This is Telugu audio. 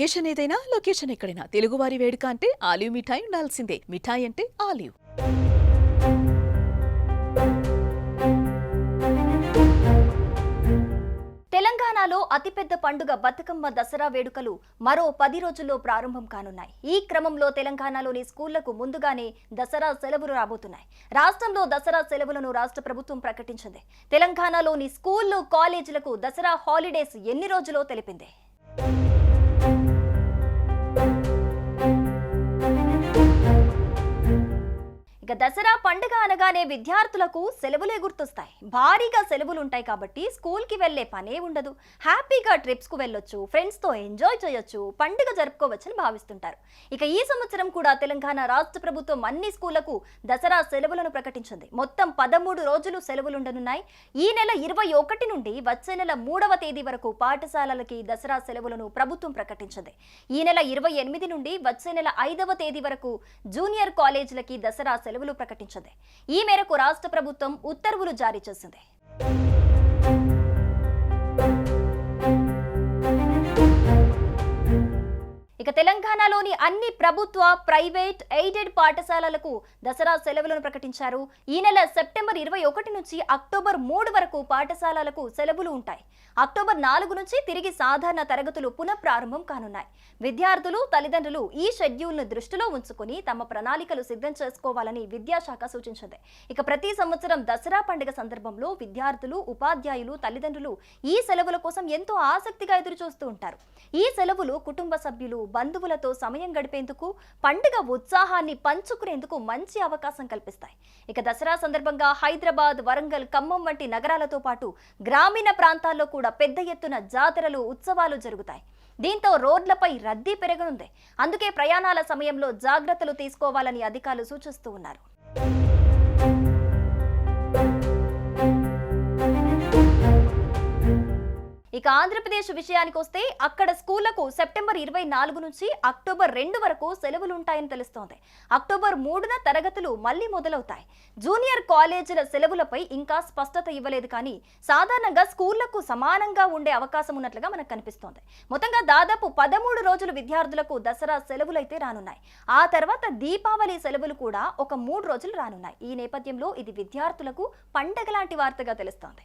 అకేషన్ ఏదైనా లొకేషన్ ఎక్కడైనా. తెలుగువారి వేడుక అంటే ఆలివ్ మిఠాయి ఉండాల్సిందే. మిఠాయి అంటే ఆలివ్. తెలంగాణలో అతిపెద్ద పండుగ బతుకమ్మ దసరా వేడుకలు మరో పది రోజుల్లో ప్రారంభం కానున్నాయి. ఈ క్రమంలో తెలంగాణలోని స్కూళ్ళకు ముందుగానే దసరా సెలవులు రాబోతున్నాయి. రాష్ట్రంలో దసరా సెలవులను రాష్ట్ర ప్రభుత్వం ప్రకటించింది. తెలంగాణలోని స్కూళ్ళు కాలేజీలకు దసరా హాలిడేస్ ఎన్ని రోజులో తెలిపింది? ఇక దసరా పండుగ అనగానే విద్యార్థులకు సెలవులే గుర్తొస్తాయి. భారీగా సెలవులు ఉంటాయి కాబట్టి స్కూల్కి వెళ్ళే పనే ఉండదు. హ్యాపీగా ట్రిప్స్కు వెళ్ళొచ్చు ఫ్రెండ్స్తో ఎంజాయ్ చేయొచ్చు పండుగ జరుపుకోవచ్చని భావిస్తుంటారు. ఇక ఈ సంవత్సరం కూడా తెలంగాణ రాష్ట్ర ప్రభుత్వం అన్ని స్కూళ్ళకు దసరా సెలవులను ప్రకటించింది. మొత్తం పదమూడు రోజులు సెలవులుండనున్నాయి. ఈ నెల ఇరవై ఒకటి నుండి వచ్చే నెల మూడవ తేదీ వరకు పాఠశాలలకి దసరా సెలవులను ప్రభుత్వం ప్రకటించింది. ఈ నెల ఇరవై ఎనిమిది నుండి వచ్చే నెల ఐదవ తేదీ వరకు జూనియర్ కాలేజీలకి దసరా సెలవులు ప్రకటించింది. ఈ మేరకు రాష్ట్ర ప్రభుత్వం ఉత్తర్వులు జారీ చేసింది. ఇక తెలంగాణలోని అన్ని ప్రభుత్వ ప్రైవేట్ ఎయిడెడ్ పాఠశాలలకు దసరా సెలవులను ప్రకటించారు. ఈ నెల సెప్టెంబర్ ఇరవై ఒకటి నుంచి అక్టోబర్ మూడు వరకు పాఠశాలలకు సెలవులు ఉంటాయి. అక్టోబర్ నాలుగు నుంచి తిరిగి సాధారణ తరగతులు పునఃప్రారంభం కానున్నాయి. విద్యార్థులు తల్లిదండ్రులు ఈ షెడ్యూల్ను దృష్టిలో ఉంచుకుని తమ ప్రణాళికలు సిద్ధం చేసుకోవాలని విద్యాశాఖ సూచించింది. ఇక ప్రతి సంవత్సరం దసరా పండుగ సందర్భంలో విద్యార్థులు ఉపాధ్యాయులు తల్లిదండ్రులు ఈ సెలవుల కోసం ఎంతో ఆసక్తిగా ఎదురు చూస్తూ ఉంటారు. ఈ సెలవులు కుటుంబ సభ్యులు బంధువులతో సమయం గడిపేందుకు పండుగ ఉత్సాహాన్ని పంచుకునేందుకు మంచి అవకాశం కల్పిస్తాయి. ఇక దసరా సందర్భంగా హైదరాబాద్ వరంగల్ ఖమ్మం వంటి నగరాలతో పాటు గ్రామీణ ప్రాంతాల్లో కూడా పెద్ద ఎత్తున జాతరలు ఉత్సవాలు జరుగుతాయి. దీంతో రోడ్లపై రద్దీ పెరగనుంది. అందుకే ప్రయాణాల సమయంలో జాగ్రత్తలు తీసుకోవాలని అధికారులు సూచిస్తూ ఉన్నారు. ఇక ఆంధ్రప్రదేశ్ విషయానికి వస్తే అక్కడ స్కూళ్ళకు సెప్టెంబర్ ఇరవై నాలుగు నుంచి అక్టోబర్ రెండు వరకు సెలవులు ఉంటాయని తెలుస్తోంది. అక్టోబర్ మూడున తరగతులు మళ్ళీ మొదలవుతాయి. జూనియర్ కాలేజీల సెలవులపై ఇంకా స్పష్టత ఇవ్వలేదు కానీ సాధారణంగా స్కూళ్ళకు సమానంగా ఉండే అవకాశం ఉన్నట్లుగా మనకు కనిపిస్తోంది. మొత్తంగా దాదాపు పదమూడు రోజులు విద్యార్థులకు దసరా సెలవులైతే రానున్నాయి. ఆ తర్వాత దీపావళి సెలవులు కూడా ఒక మూడు రోజులు రానున్నాయి. ఈ నేపథ్యంలో ఇది విద్యార్థులకు పండగ లాంటి వార్తగా తెలుస్తోంది.